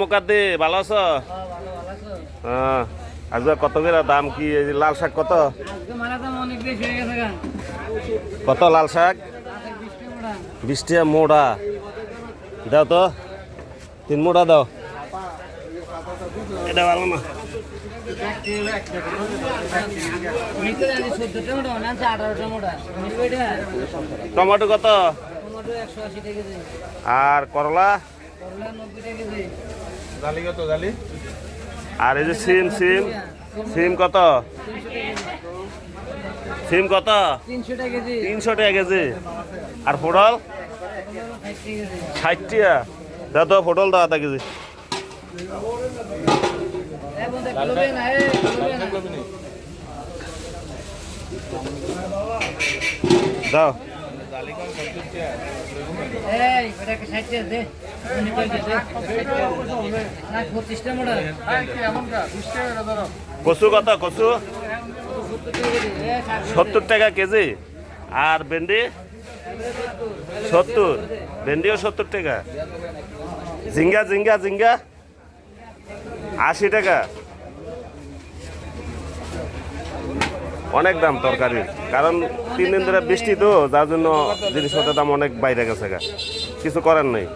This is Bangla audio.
মোকাদ্দি, ভালো আছো? হ্যাঁ আজকে কত করে দাম কি? লাল শাক কত? কত লাল শাক? বিশ টাকা মোড়া। দাও তো। তিন মোড়া দাও। এটা ভালো না। টমেটো কত? আর করলা? আর এই যে সিম সিম সিম কত? সিম কত? তিনশো টাকা কেজি। আর পটল? ষাট টাকা দাও তো পটল দাও, আধা কেজি। দাও। কচু কত কচু সত্তর টাকা কেজি। আর ভেন্ডি? সত্তর। ভেন্ডিও সত্তর টাকা। ঝিঙ্গা জিঙ্গা জিঙ্গা আশি টাকা। অনেক দাম তরকারির কারণ তিন দিন ধরে বৃষ্টি তো, যার জন্য জিনিসপত্রের দাম অনেক বাইরে গেছে কিছু করার নেই।